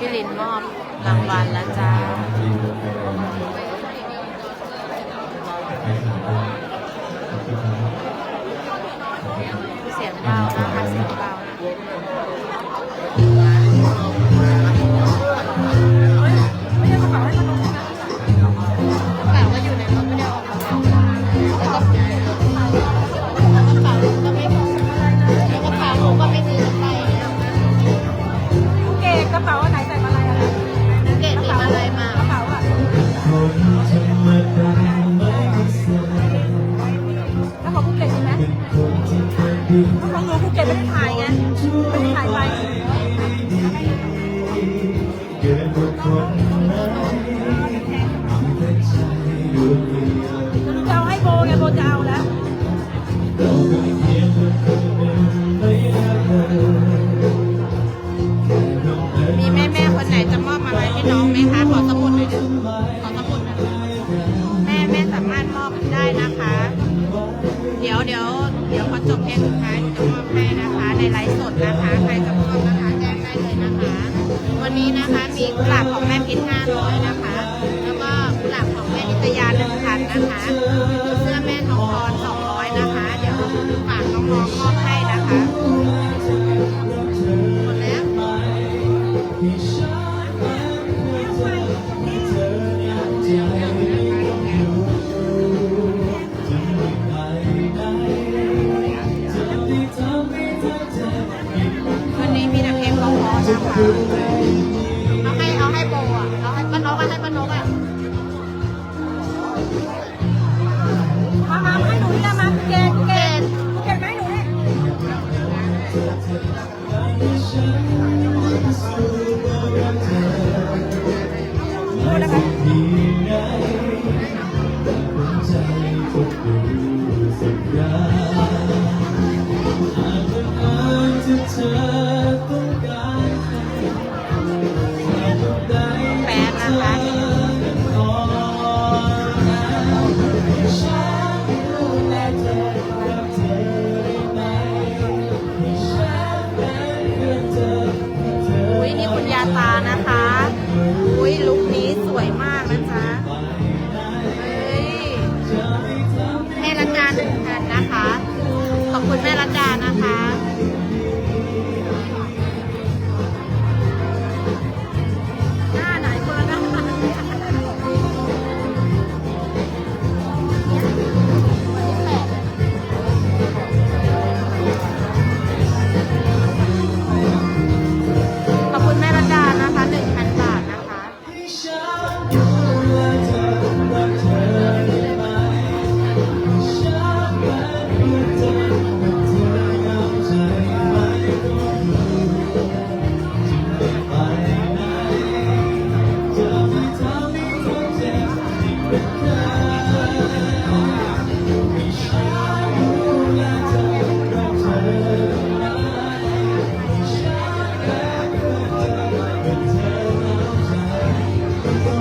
พี่ลินมอบรางวัลแล้วจ้า เกะ อบได้นะคะ เดี๋ยวเดี๋ยวเดี๋ยวพอจบเพลงสุดท้ายจะมอบให้นะคะในไลฟ์สดนะคะ ใครจะมอบนะคะแจ้งได้เลยนะคะ วันนี้นะคะมีกุหลาบของแม่พิษ500นะคะ แล้วก็กุหลาบของแม่นิตยาลึงคันนะคะเสื้อแม่ทองพร200น เอาให้เอาให้โบอะเอาให้ป้านกอะให้ป้านกอะมามาให้หนูนี่ละมาเก็ตภูเก็ตภูเกณฑ์ไหมหนูนี่ย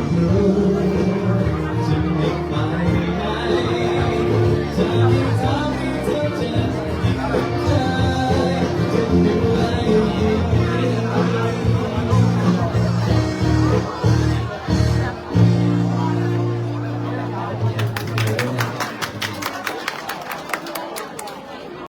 Lord.